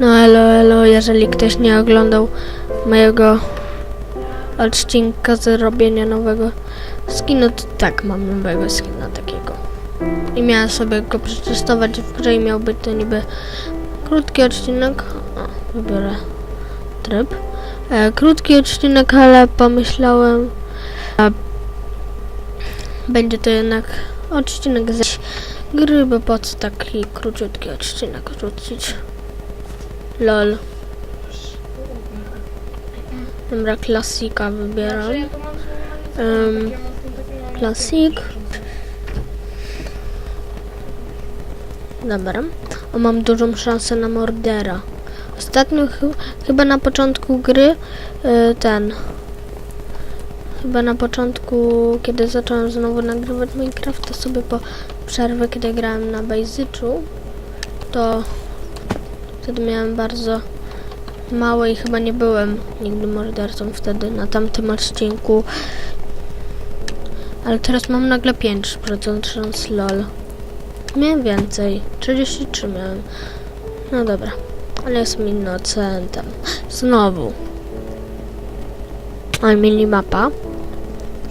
No elo, elo, jeżeli ktoś nie oglądał mojego odcinka z robienia nowego skinu, to tak, mam nowego skina takiego. I miałem sobie go przetestować w grze i miał być to niby krótki odcinek. O, wybiorę tryb. E, krótki odcinek, ale pomyślałem, że będzie to jednak odcinek ze gry, bo po co taki króciutki odcinek wrzucić. Lol. Dobra, klasika wybieram. Um, klasik. Dobra. O, mam dużą szansę na mordera. Ostatnio chy- chyba na początku gry y, ten. Chyba na początku, kiedy zacząłem znowu nagrywać Minecrafta sobie po przerwę, kiedy grałem na Basiczu, to wtedy miałem bardzo mało i chyba nie byłem nigdy mordercą wtedy na tamtym odcinku. Ale teraz mam nagle 5% szans lol. Miałem więcej. 33 miałem. No dobra. Ale jestem innocentem. Znowu. Oj, minimapa.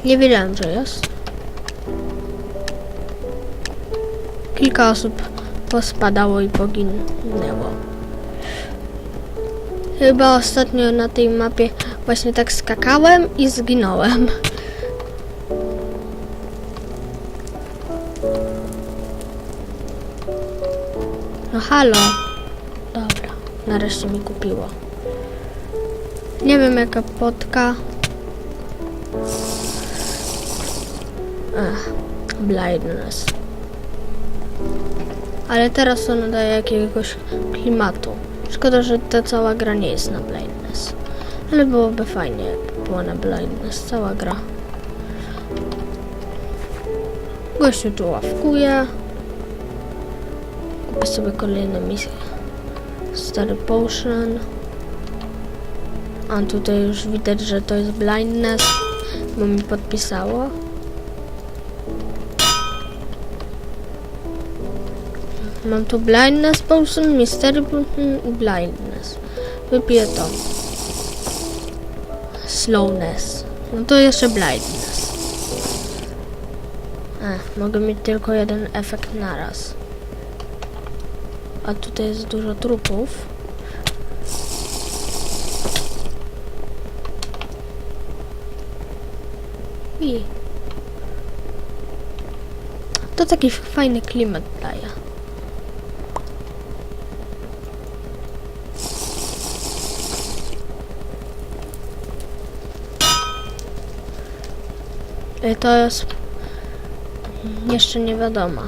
Nie wiedziałem, że jest. Kilka osób pospadało i poginęło. Chyba ostatnio na tej mapie właśnie tak skakałem i zginąłem. No halo. Dobra, nareszcie mi kupiło. Nie wiem jaka potka. Ach, blindness. Ale teraz to nadaje jakiegoś klimatu. Szkoda, że ta cała gra nie jest na blindness. Ale byłoby fajnie, jakby była na blindness cała gra. Gościu tu ławkuje. Kupię sobie kolejne misje. Stary potion. A tutaj już widać, że to jest blindness, bo mi podpisało. Mam tu blindness potion, mystery potion i blindness. Wypiję to. Slowness. No to jeszcze blindness. Ech, mogę mieć tylko jeden efekt naraz. A tutaj jest dużo trupów. I to taki fajny klimat daje. To jest jeszcze nie wiadomo.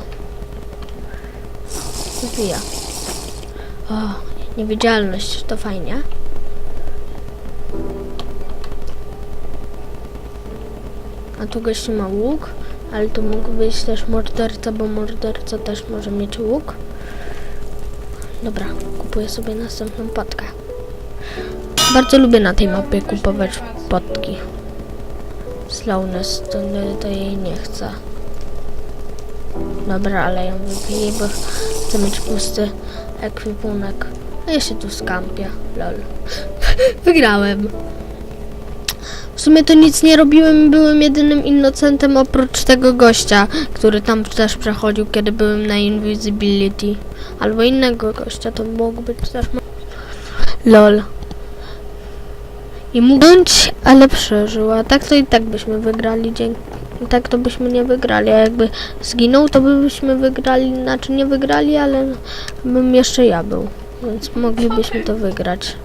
Wbija. O, niewidzialność, to fajnie. A tu gościu ma łuk, ale to mógł być też morderca, bo morderca też może mieć łuk. Dobra, kupuję sobie następną potkę. Bardzo lubię na tej mapie kupować potki. Slowness, to, to jej nie chcę. Dobra, ale ją wypiję, bo chcę mieć pusty ekwipunek. A ja się tu skampię, lol. Wygrałem. W sumie to nic nie robiłem, byłem jedynym innocentem oprócz tego gościa, który tam też przechodził, kiedy byłem na Invisibility. Albo innego gościa, to mógł być też... Lol. I mógł być, ale przeżył, a tak to i tak byśmy wygrali, dzięki... Tak to byśmy nie wygrali, a jakby zginął, to byśmy wygrali, znaczy nie wygrali, ale bym jeszcze ja był, więc moglibyśmy to wygrać.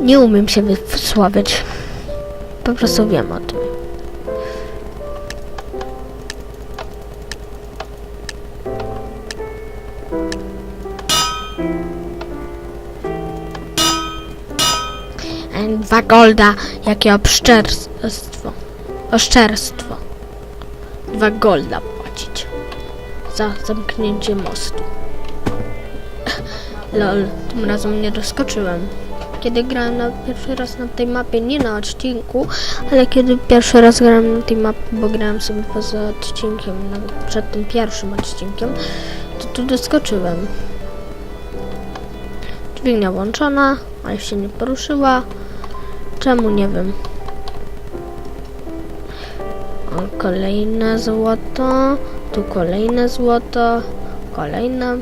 Nie umiem się wysławiać. Po prostu wiem o tym. Dwa golda, jakie obszczerstwo. Oszczerstwo. Dwa golda płacić. Za zamknięcie mostu. Lol, tym razem nie doskoczyłem kiedy grałem na pierwszy raz na tej mapie, nie na odcinku, ale kiedy pierwszy raz grałem na tej mapie, bo grałem sobie poza odcinkiem, nawet przed tym pierwszym odcinkiem, to tu doskoczyłem. Dźwignia włączona, ale się nie poruszyła. Czemu nie wiem. O, kolejne złoto. Tu kolejne złoto. Kolejne.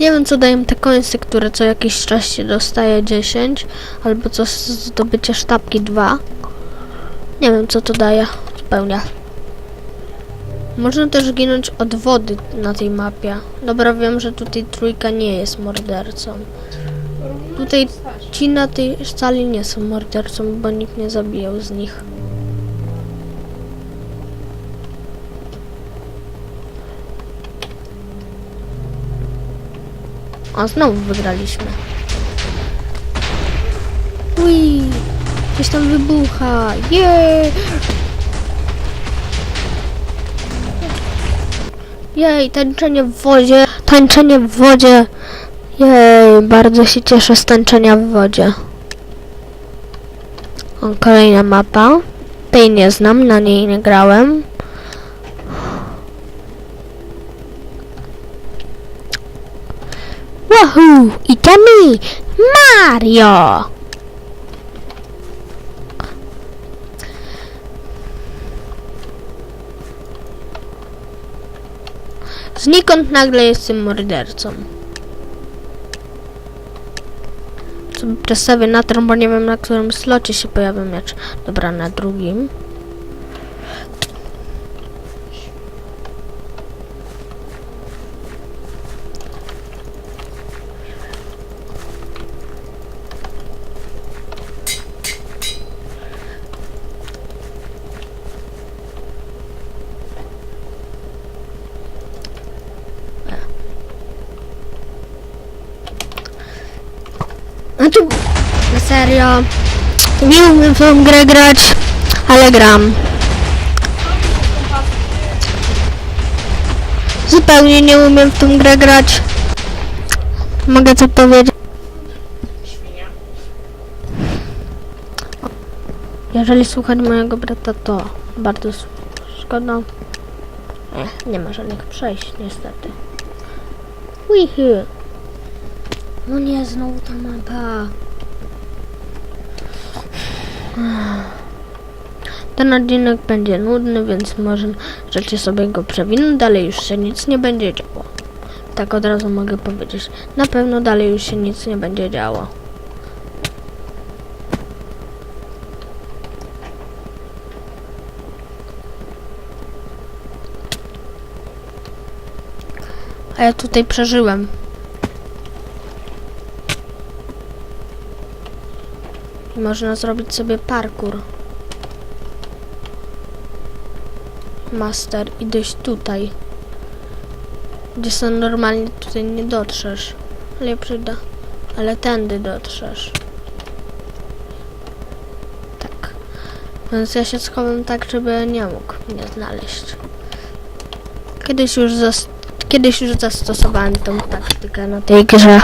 Nie wiem co dają te końce, które co jakiś czas się dostaje 10. Albo co z zdobycia sztabki 2. Nie wiem co to daje zupełnie. Można też ginąć od wody na tej mapie. Dobra, wiem, że tutaj trójka nie jest mordercą. Tutaj ci na tej sali nie są mordercą, bo nikt nie zabijał z nich. O, znowu wygraliśmy. Ui, coś tam wybucha. Jej! Jej, tańczenie w wodzie, tańczenie w wodzie. Jej, bardzo się cieszę z tańczenia w wodzie. O, kolejna mapa. Tej nie znam, na niej nie grałem. Wahoo! I to mi! Mario! Znikąd nagle jestem mordercą. Sobie przestawię na ten, bo nie wiem na którym slocie się pojawia miecz. Dobra, na drugim. Znaczy, na serio, nie umiem w tą grę grać, ale gram. Zupełnie nie umiem w tą grę grać. Mogę co powiedzieć? Jeżeli słuchać mojego brata, to bardzo szkoda. Nie, nie ma żadnych przejść, niestety. Wihi. No nie, znowu ta mapa. Ten odcinek będzie nudny, więc może możecie sobie go przewinąć. Dalej już się nic nie będzie działo. Tak od razu mogę powiedzieć. Na pewno dalej już się nic nie będzie działo. A ja tutaj przeżyłem. I Można zrobić sobie parkour. Master i dojść tutaj. Gdzie są normalnie tutaj nie dotrzesz. Ale ja przyjdę. Ale tędy dotrzesz. Tak. Więc ja się schowam tak, żeby nie mógł mnie znaleźć. Kiedyś już, zas- kiedyś już zastosowałem tą taktykę na tej grze.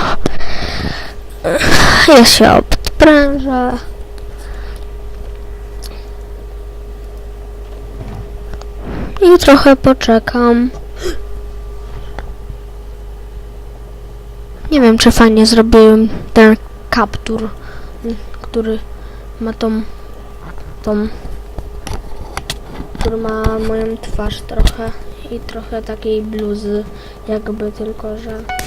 Ja się odprężę. I trochę poczekam. Nie wiem, czy fajnie zrobiłem ten kaptur, który ma tą, tą, który ma moją twarz trochę i trochę takiej bluzy, jakby tylko, że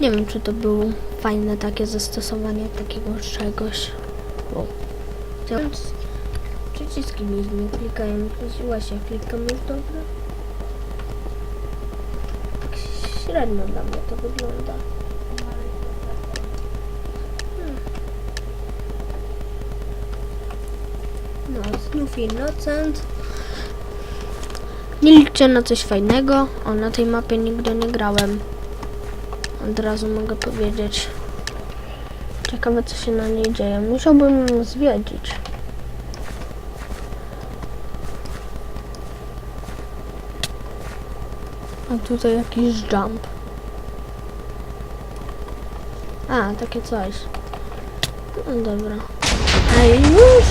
Nie wiem, czy to było fajne takie zastosowanie takiego czegoś. Wow. Więc przyciski mi nie klikają. Właśnie klikam jest dobre. Tak średnio dla mnie to wygląda. Hmm. No, znów Innocent. Nie liczę na coś fajnego. O, na tej mapie nigdy nie grałem. Od razu mogę powiedzieć. Ciekawe co się na niej dzieje. Musiałbym zwiedzić. A tutaj jakiś jump. A, takie coś. No dobra. Ej, już!